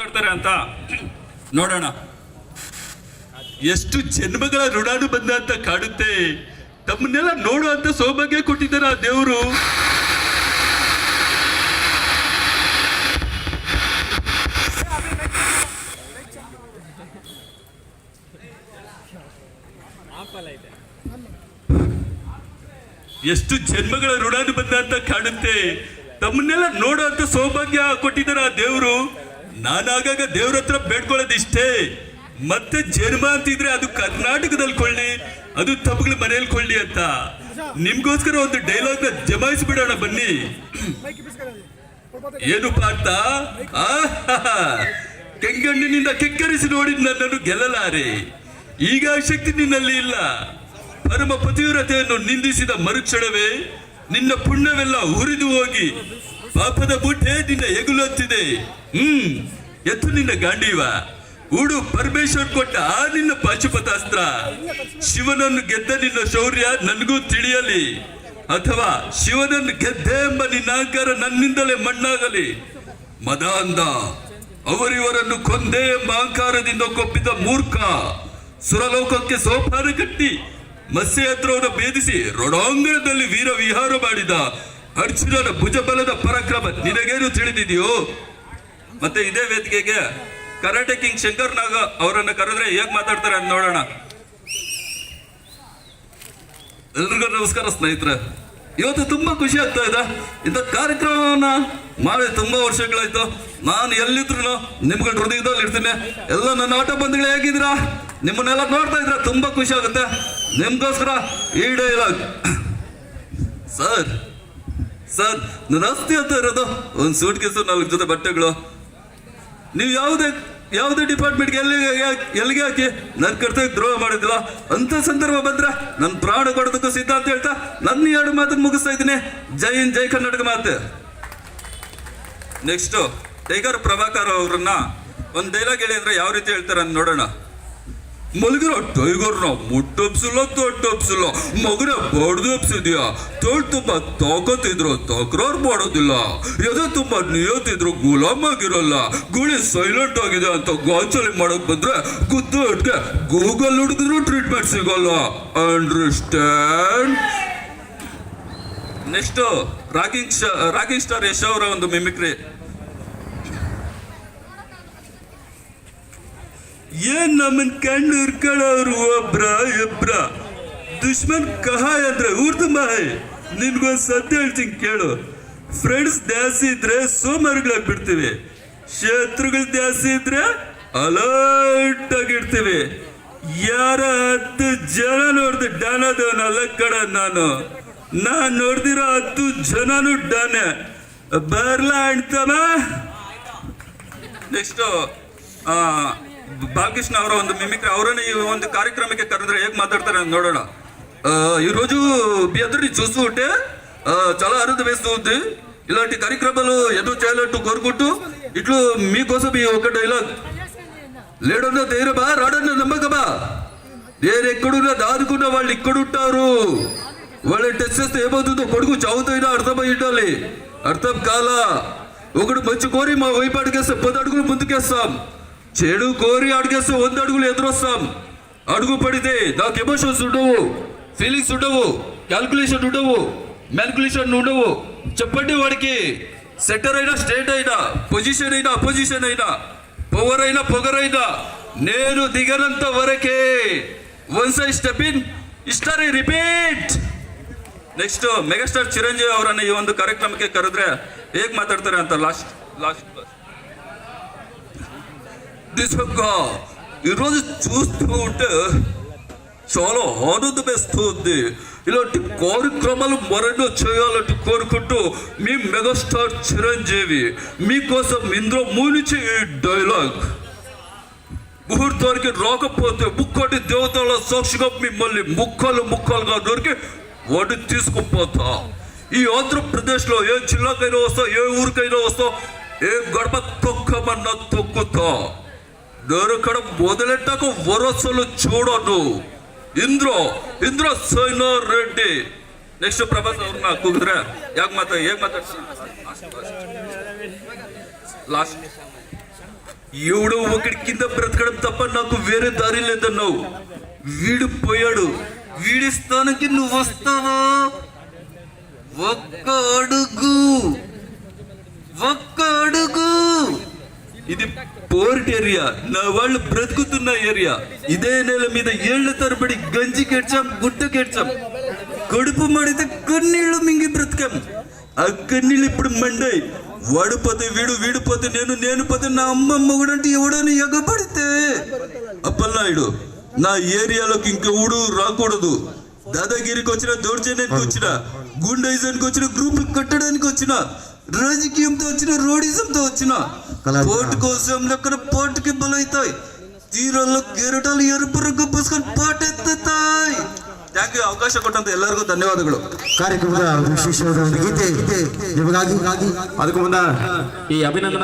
ಮಾತಾಡ್ತಾರೆ ಅಂತ ನೋಡೋಣ. ಎಷ್ಟು ಜನ್ಮಗಳ ಋಣಾನು ಬಂದ ಅಂತ ಕಾಡುತ್ತೆ. ತಮ್ಮನ್ನೆಲ್ಲ ಅಂತ ಸೌಭಾಗ್ಯ ಕೊಟ್ಟಿದ್ದಾರೆ ಆ ದೇವರು? ಎಷ್ಟು ಜನ್ಮಗಳ ಋಣಾನು ಬಂದ ಅಂತ ಕಾಡುತ್ತೆ. ತಮ್ಮನ್ನೆಲ್ಲ ಅಂತ ಸೌಭಾಗ್ಯ ಕೊಟ್ಟಿದ್ದಾರೆ ಆ ದೇವರು? ನಾನಾಗಾಗ ದೇವ್ರ ಹತ್ರ ಬೇಡ್ಕೊಳ್ಳೋದಿಷ್ಟೇ. ಮತ್ತೆ ಜನ್ಮ ಅಂತಿದ್ರೆ ಅದು ಕರ್ನಾಟಕದಲ್ಲಿ ಕೊಳ್ಳಿ, ಅದು ತಮ್ಮಗಳ ಮನೆಯಲ್ಲಿ ಕೊಳ್ಳಿ ಅಂತ. ನಿಮ್ಗೋಸ್ಕರ ಒಂದು ಡೈಲಾಗ್ನ ಜಮಾಯಿಸ್ಬಿಡೋಣ ಬನ್ನಿ. ಏನು ಪಾರ್ಥ. ಕೆಂಗಣ್ಣಿನಿಂದ ಕೆಕ್ಕರಿಸಿ ನೋಡಿ ನನ್ನನ್ನು ಗೆಲ್ಲಲಾರೆ. ಈಗ ಶಕ್ತಿ ನಿನ್ನಲ್ಲಿ ಇಲ್ಲ. ಪರಮ ಪತಿವ್ರತೆಯನ್ನು ನಿಂದಿಸಿದ ಮರುಕ್ಷಣವೇ ನಿನ್ನ ಪುಣ್ಯವೆಲ್ಲ ಉರಿದು ಹೋಗಿ ಪಾಪದ ಬುಟ್ಟೆ ನಿನ್ನ ಎಗುಲೊತ್ತಿದೆ. ಹ್ಮ್ ಎತ್ತು ನಿನ್ನ ಗಾಂಡೀವ. ಉಡು ಪರಮೇಶ್ವರ್ ಕೊಟ್ಟ ಆ ನಿನ್ನ ಪಾಶುಪತಾಸ್ತ್ರ. ಶಿವನನ್ನು ಗೆದ್ದ ನಿನ್ನ ಶೌರ್ಯ ನನಗೂ ತಿಳಿಯಲಿ. ಅಥವಾ ಶಿವನನ್ನು ಗೆದ್ದೆ ಎಂಬ ನಿನ್ನ ಅಹಂಕಾರ ನನ್ನಿಂದಲೇ ಮಣ್ಣಾಗಲಿ. ಮದ ಅಂದ ಅವರಿವರನ್ನು ಕೊಂದೆ ಎಂಬ ಅಹಂಕಾರದಿಂದ ಕೊಪ್ಪಿದ ಮೂರ್ಖ. ಸುರಲೋಕಕ್ಕೆ ಸೋಪಾನ ಕಟ್ಟಿ ಮತ್ಸ್ಯ ಯಂತ್ರವನ್ನು ಭೇದಿಸಿ ರಣಾಂಗಣದಲ್ಲಿ ವೀರ ವಿಹಾರ ಮಾಡಿದ ಅರ್ಜುನನ ಭುಜಬಲದ ಪರಾಕ್ರಮ ನಿನಗೇನು ತಿಳಿದಿದೆಯೋ? ಮತ್ತೆ ಇದೇ ವೇದಿಕೆಗೆ ಕರಾಟೆ ಕಿಂಗ್ ಶಂಕರ್ ನಾಗ ಅವರನ್ನ ಕರೆದ್ರೆ ಹೇಗ್ ಮಾತಾಡ್ತಾರೆ ಅಂತ ನೋಡೋಣ. ಎಲ್ರಿಗೂ ನಮಸ್ಕಾರ ಸ್ನೇಹಿತರೆ. ಇವತ್ತು ತುಂಬಾ ಖುಷಿ ಆಗ್ತಾ ಇದೆ. ಇಂಥ ಕಾರ್ಯಕ್ರಮವನ್ನ ಮಾಡಿ ತುಂಬಾ ವರ್ಷಗಳಾಯ್ತು. ನಾನು ಎಲ್ಲಿದ್ರು ನಿಮ್ಗೆ ಹೃದಯದಲ್ಲಿ ಇರ್ತೀನಿ ಎಲ್ಲ ನನ್ನ ಆಟ ಬಂದಿಗಳು ಹೇಗಿದ್ದೀರಾ? ನಿಮ್ಮನ್ನೆಲ್ಲ ನೋಡ್ತಾ ಇದ್ರೆ ತುಂಬಾ ಖುಷಿ ಆಗುತ್ತೆ. ನಿಮ್ಗೋಸ್ಕರ ಈ ಡೈಲಾಗ್ ಸರ್ ಸರ್ ಆಸ್ತಿ ಅಂತ ಇರೋದು ಒಂದು ಸೂಟ್ ಕೇಸು ನಾಲ್ಕು ಜೊತೆ ಬಟ್ಟೆಗಳು. ನೀವು ಯಾವುದೇ ಯಾವುದೇ ಡಿಪಾರ್ಟ್ಮೆಂಟ್ಗೆ ಎಲ್ಲಿಗೆ ಎಲ್ಲಿಗೆ ಹಾಕಿ ನನ್ನ ಕರ್ತವ್ಯ ದ್ರೋಹ ಮಾಡಿದಿಲ್ಲ ಅಂತ ಸಂದರ್ಭ ಬಂದ್ರೆ ನನ್ನ ಪ್ರಾಣ ಕೊಡೋದಕ್ಕೂ ಸಿದ್ಧ ಅಂತ ಹೇಳ್ತಾ ನನ್ನ ಎರಡು ಮಾತನ್ನು ಮುಗಿಸ್ತಾ ಇದ್ದೀನಿ. ಜೈ ಇನ್ ಜೈ ಕರ್ನಾಟಕ ಮಾತೆ. ನೆಕ್ಸ್ಟ್ ಟೈಗರ್ ಪ್ರಭಾಕರ್ ಅವ್ರನ್ನ ಒಂದು ಡೈಲಾಗ್ ಹೇಳಿದ್ರೆ ಯಾವ ರೀತಿ ಹೇಳ್ತಾರೆ ನೋಡೋಣ. ಮಲಗಿರೋ ಟೈಗರ್ನ ಮುಟ್ಟಪ್ಸಿಲ್ಲ, ತೊಟ್ಟಪ್ಸಿಲ್ಲ, ಮಗನ ಬಡ್ದಪ್ಸಿದ್ಯಾ? ತೋಳ್ ತುಂಬಾ ತಾಕತ್ತಿದ್ರು, ತಕರಾರ್ ಮಾಡೋದಿಲ್ಲ. ಎದೆ ತುಂಬಾ ಗುಲಾಮ್ ಆಗಿರಲ್ಲ ಗುಳಿ ಸೈಲೆಂಟ್ ಆಗಿದೆ ಅಂತ ಗಾಂಚಲಿ ಮಾಡಕ್ ಬಂದ್ರೆ ಗುದ್ದು ಇಟ್ಕೆ ಗೂಗಲ್ ಹುಡುಗಿದ್ರು ಟ್ರೀಟ್ಮೆಂಟ್ ಸಿಗಲ್ಲ understand next rocking rocking star Yash ಅವರ ಒಂದು ಮಿಮಿಕ್ರಿ ಏನ್ ನಮ್ಮನ್ ಕಣ್ಣು ಇರ್ಕೊಳ್ಳೋರು ಒಬ್ರ ಇಬ್ರ? ದುಶ್ಮನ್ ಕಹಾಯ್ ಅಂದ್ರೆ ಊರ್ದು ಮಹಾಯ್ ನಿನ್ಗೊಂದ್ ಸತ್ಯ ಹೇಳ್ತೀನಿ ಕೇಳು. ಫ್ರೆಂಡ್ಸ್ ಜಾಸ್ತಿ ಇದ್ರೆ ಸೋಮಾರಿಗಳಾಗಿ ಬಿಡ್ತೀವಿ. ಶತ್ರುಗಳು ಜಾಸ್ತಿ ಇದ್ರೆ ಅಲರ್ಟ್ ಆಗಿಡ್ತೀವಿ ಯಾರ ಹತ್ತು ಜನ ನೋಡ್ದು ಡಾನದವನಲ್ಲ ಕಡ ನಾನು. ನಾ ನೋಡ್ದಿರೋ ಹತ್ತು ಜನನು ಡಾನೆ. ಬರ್ಲಾ ನೆಕ್ಸ್ಟ್ ಭಾಗ್ಯಕೃಷ್ಣ ಅವರ ಒಂದು ಮಿಮಿಕ್ರಿ ಅವರನ್ನೇ ಈ ಒಂದು ಕಾರ್ಯಕ್ರಮಕ್ಕೆ ಕರೆದ್ರೆ ಹೇಗೆ ಮಾತಾಡ್ತಾರೆ ಅಂತ ನೋಡೋಣ. ఈరోజు మీ అందరిని చూస్తూ ఉంటే చాలా ఆనందం వేస్తూ ఉంది. ఇలాంటి కార్యక్రమాలు ఎన్నో చేయాలంటూ కోరుకుంటూ ఇట్లు మీకోసం ఈ ఒక డైలాగ్ లేడన్న ధైర్యమా రాడన్న నమ్మకమా? నేను ఎక్కడున్నా దాదుకున్న వాళ్ళు ఇక్కడుంటారు. వాళ్ళ టెస్ట్ చేస్తే ఏమవుతుందో కొడుకు చదువుతైనా అర్థమై ఉండాలి అర్థం కాలా? ఒకడు మంచి కోరి మా వైపాటికేస్తే పది అడుగులు ముందుకేస్తాం. చెడు కోరి అడిగేస్తే వంద అడుగులు ఎదురొస్తాం అడుగు పడితే నాకు ఎమోషన్స్ ఉండవు ఫీలింగ్స్ ఉండవు క్యాల్కులేషన్ ఉండవు మ్యాన్కులేషన్ ఉండవు చెప్పండి వాడికి సెక్టర్ అయినా స్టేట్ అయినా పొజిషన్ అయినా అపోజిషన్ అయినా పవర్ అయినా పొగరైనా నేను దిగనంత వరకే once I step in history repeat next megastar Chiranjeevi ಅವರನ್ನ ಈ ಒಂದು ಕಾರ್ಯಕ್ರಮಕ್ಕೆ ಕರೆದ್ರೆ ಹೇಗ್ ಮಾತಾಡ್ತಾರೆ ಅಂತ ಲಾಸ್ಟ್ ಲಾಸ್ಟ್ నిజంగా ఈరోజు చూస్తూ ఉంటే చాలా ఆనందమేస్తుంది. ఇలాంటి కార్యక్రమాలు మరెన్నో చేయాలని కోరుకుంటూ మీ మెగాస్టార్ చిరంజీవి మీకోసం ఇందులో మూలిచి ఈ డైలాగ్. ముహూర్తానికి రాకపోతే ముక్కటి దేవతల సాక్షిగా మిమ్మల్ని ముక్కలు ముక్కలుగా దొరికి వాటి తీసుకుపోతా. ఈ ఆంధ్రప్రదేశ్లో ఏ జిల్లాకైనా వస్తా ఏ ఊరికైనా వస్తా ఏ గడప తొక్కమన్నా తొక్కుతా. దొరకడం మొదలెట్టకు వరసలు చూడను. ఇంద్రో ఇంద్రో సైనో రెడ్డి. నెక్స్ట్ ప్రభాస్ అవునా కుదురా యాక్ మాత లాస్ట్ ఎవడో ఒకటి కింద బ్రతకడం తప్ప నాకు వేరే దారి లేదన్నావు. వీడు పోయాడు. వీడి స్థానానికి నువ్వు వస్తావా? ఒక్క అడుగు. ఒక్క అడుగు. ఇది పోర్ట్ ఏరియా. నా వాళ్ళు బ్రతుకుతున్న ఏరియా. ఇదే నేల మీద ఏళ్ళ తరబడి గంజి కెడ్చాం గుట్ట కెడ్చాం. కడుపు మడితే కన్నీళ్ళు మింగి బ్రతికాం. ఆ కన్నీళ్ళు ఇప్పుడు మండాయి. వాడు పోతే వీడు వీడు పోతే నేను నేను పోతే నా అమ్మమ్మ కూడా అంటే ఎవడని ఎగబడితే? అప్పలనాయుడు నా ఏరియాలోకి ఇంకెవడు రాకూడదు. దాదాగిరికి వచ్చిన దౌర్జన్యానికి వచ్చిన గుండైజానికి వచ్చిన గ్రూప్ కట్టడానికి వచ్చిన రాజకీయంతో వచ్చిన రోడిజంతో వచ్చిన పోటు కోసం లెక్కన పోటుకి బలవుతాయి తీరాల్లో కెరటాలు ఎరుపు రంగు పూసుకొని పోటెత్తుతాయి థ్యాంక్ ಯು ಅವಕಾಶ ಕೊಟ್ಟಂತ ಎಲ್ಲರಿಗೂ ಧನ್ಯವಾದಗಳು ಕಾರ್ಯಕ್ರಮದ ವಿಶೇಷವಾದ ಒಂದು ಗೀತೆ ನಿಮಗಾಗಿ ಅದಕ್ಕೂ ಮುನ್ನ ಈ ಅಭಿನಂದನಾ